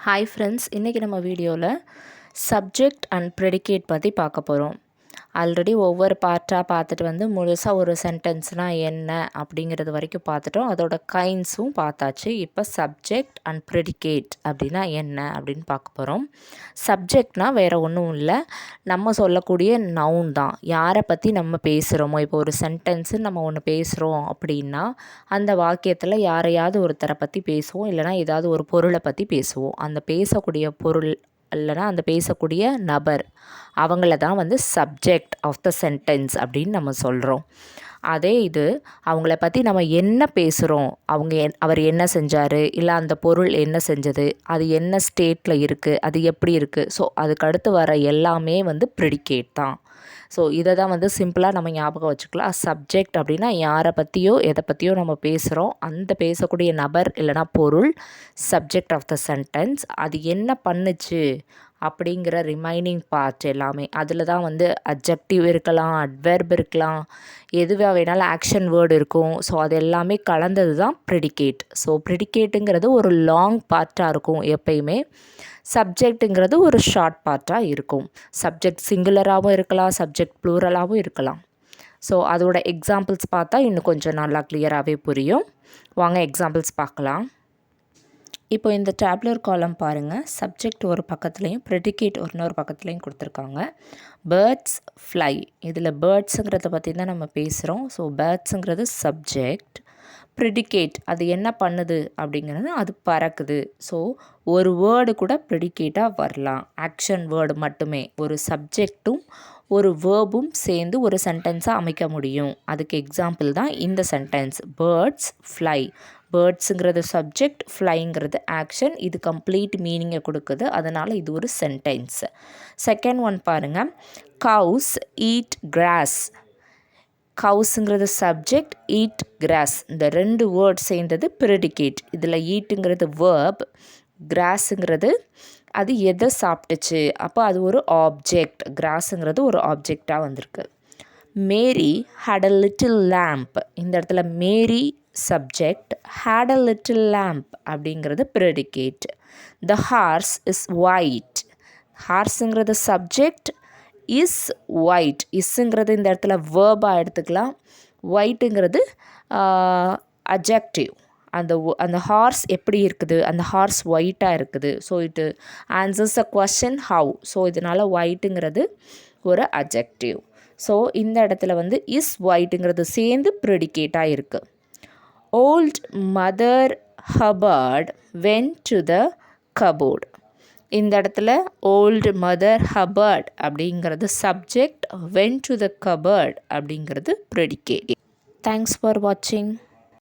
Hi friends இன்றைக்கி நம்ம வீடியோவில் சப்ஜெக்ட் அண்ட் ப்ரெடிகேட் பற்றி பார்க்க போகிறோம் ஆல்ரெடி ஒவ்வொரு பார்ட்டாக பார்த்துட்டு வந்து முழுசாக ஒரு சென்டென்ஸ்னால் என்ன அப்படிங்கிறது வரைக்கும் பார்த்துட்டோம். அதோட கைண்ட்ஸும் பார்த்தாச்சு. இப்போ சப்ஜெக்ட் அண்ட் ப்ரெடிகேட் அப்படின்னா என்ன அப்படின்னு பார்க்க போகிறோம் சப்ஜெக்ட்னால் வேறு ஒன்றும் இல்லை. நம்ம சொல்லக்கூடிய நவுன் தான். யாரை பற்றி நம்ம பேசுகிறோமோ இப்போ ஒரு சென்டென்ஸு நம்ம ஒன்று பேசுகிறோம் அப்படின்னா அந்த வாக்கியத்தில் யாரையாவது ஒருத்தரை பற்றி பேசுவோம். இல்லைனா ஏதாவது ஒரு பொருளை பற்றி பேசுவோம். அந்த பேசக்கூடிய பொருள் இல்லைனா அந்த பேசக்கூடிய நபர். அவங்கள தான் வந்து சப்ஜெக்ட் ஆஃப் த சென்டென்ஸ் அப்படின்னு நம்ம சொல்கிறோம் அதே இது அவங்கள பற்றி நம்ம என்ன பேசுகிறோம் அவங்க என் அவர் என்ன செஞ்சார்? இல்லை அந்த பொருள் என்ன செஞ்சது? அது என்ன ஸ்டேட்டில் இருக்குது அது எப்படி இருக்குது ஸோ அதுக்கடுத்து வர எல்லாமே வந்து ப்ரிடிகேட் தான். ஸோ இதை தான் வந்து சிம்பிளாக நம்ம ஞாபகம் வச்சுக்கலாம். சப்ஜெக்ட் அப்படின்னா யாரை பற்றியோ எதை பற்றியோ நம்ம பேசுகிறோம் அந்த பேசக்கூடிய நபர் இல்லைனா பொருள் சப்ஜெக்ட் ஆஃப் த சென்டென்ஸ் அது என்ன பண்ணுச்சு? அப்படிங்கிற ரிமைனிங் பார்ட் எல்லாமே. அதில் தான் வந்து அப்ஜெக்டிவ் இருக்கலாம் அட்வெர்ப் இருக்கலாம் எதுவாக வேணாலும் ஆக்ஷன் வேர்டு இருக்கும். ஸோ அது எல்லாமே கலந்தது தான் ப்ரிடிகேட் ஸோ ப்ரிடிகேட்டுங்கிறது ஒரு லாங் பார்ட்டாக இருக்கும் எப்பயுமே. சப்ஜெக்ட்டுங்கிறது ஒரு ஷார்ட் பார்ட்டாக இருக்கும். சப்ஜெக்ட் சிங்குலராகவும் இருக்கலாம் சப்ஜெக்ட் ப்ளூரலாகவும் இருக்கலாம். ஸோ அதோட எக்ஸாம்பிள்ஸ் பார்த்தா இன்னும் கொஞ்சம் நல்லா கிளியராகவே புரியும். வாங்க எக்ஸாம்பிள்ஸ் பார்க்கலாம். இப்போ இந்த டேப்லர் காலம் பாருங்கள் சப்ஜெக்ட் ஒரு பக்கத்துலேயும் ப்ரெடிகேட் ஒரு இன்னொரு பக்கத்துலேயும் கொடுத்துருக்காங்க. பேர்ட்ஸ் ஃப்ளை இதில் பேர்ட்ஸுங்கிறத பற்றி தான் நம்ம பேசுகிறோம் ஸோ பேர்ட்ஸுங்கிறது சப்ஜெக்ட் ப்ரிடிகேட் அது என்ன பண்ணுது அப்படிங்கிறது அது பறக்குது. ஸோ ஒரு வேர்டு கூட ப்ரிடிகேட்டாக வரலாம். ஆக்ஷன் வேர்டு மட்டுமே. ஒரு சப்ஜெக்டும் ஒரு வேர்பும் சேர்ந்து ஒரு சென்டென்ஸாக அமைக்க முடியும். அதுக்கு எக்ஸாம்பிள் தான் இந்த சென்டென்ஸ் பேர்ட்ஸ் ஃப்ளை பேர்ட்ஸுங்கிறது சப்ஜெக்ட் ஃப்ளைங்கிறது ஆக்ஷன் இது கம்ப்ளீட் மீனிங்கை கொடுக்குது. அதனால் இது ஒரு சென்டென்ஸ் செகண்ட் ஒன் பாருங்கள் கவுஸ் ஈட் கிராஸ் கவுஸுங்கிறது சப்ஜெக்ட் ஈட் கிராஸ் இந்த ரெண்டு வேர்ட் சேர்ந்தது ப்ரெடிகேட் இதில் ஈட்டுங்கிறது வேர்ப் கிராஸுங்கிறது அது எதை சாப்பிட்டுச்சு? அப்போ அது ஒரு ஆப்ஜெக்ட் கிராஸுங்கிறது ஒரு ஆப்ஜெக்டாக வந்திருக்கு. Mary had a little lamb இந்த இடத்துல Mary subject had a little lamb அப்படிங்கிறது predicate the horse is white ஹார்ஸுங்கிறது subject is white இஸ்ஸுங்கிறது இந்த இடத்துல வேர்பாக எடுத்துக்கலாம். ஒயிட்டுங்கிறது அஜெக்டிவ் uh, அந்த அந்த ஹார்ஸ் எப்படி இருக்குது? அந்த ஹார்ஸ் ஒயிட்டாக இருக்குது. So it answers a question how so இதனால் ஒயிட்டுங்கிறது ஒரு அஜெக்டிவ் ஸோ இந்த இடத்துல வந்து இஸ் ஒயிட்டுங்கிறது சேர்ந்து ப்ரெடிகேட்டாக இருக்குது old Mother Hubbard went to the cupboard இந்த இடத்துல ஓல்டு மதர் ஹபர்ட் அப்படிங்கிறது subject went to the cupboard அப்படிங்கிறது ப்ரெடிகேட் தேங்க்ஸ் ஃபார் வாட்சிங்